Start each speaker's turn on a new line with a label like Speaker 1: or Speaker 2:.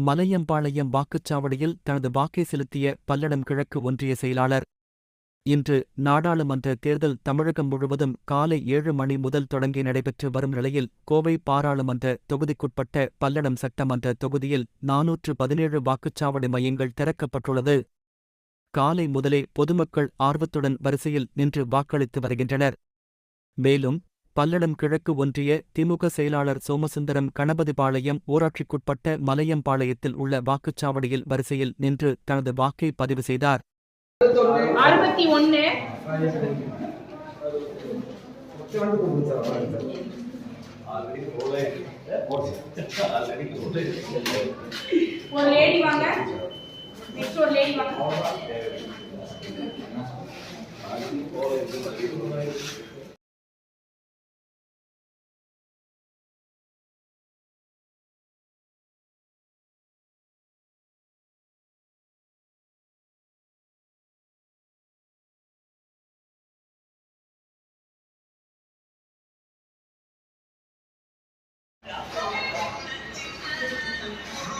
Speaker 1: மலையம்பாளையம் வாக்குச்சாவடியில் தனது வாக்கை செலுத்திய பல்லடம் கிழக்கு ஒன்றிய செயலாளர். இன்று நாடாளுமன்ற தேர்தல் தமிழகம் முழுவதும் காலை ஏழு மணி முதல் தொடங்கி நடைபெற்று வரும் நிலையில் கோவை பாராளுமன்ற தொகுதிக்குட்பட்ட பல்லடம் சட்டமன்ற தொகுதியில் நாநூற்று பதினேழு வாக்குச்சாவடி மையங்கள் திறக்கப்பட்டுள்ளது. காலை முதலே பொதுமக்கள் ஆர்வத்துடன் வரிசையில் நின்று வாக்களித்து வருகின்றனர். மேலும் பல்லடம் கிழக்கு ஒன்றிய திமுக செயலாளர் சோமசுந்தரம் கணபதிபாளையம் ஊராட்சிக்குட்பட்ட மலையம்பாளையத்தில் உள்ள வாக்குச்சாவடியில் வரிசையில் நின்று தனது வாக்கை பதிவு செய்தார்.
Speaker 2: ஒரு லேடி வாங்க. நெக்ஸ்ட் ஒரு லேடி வாங்க.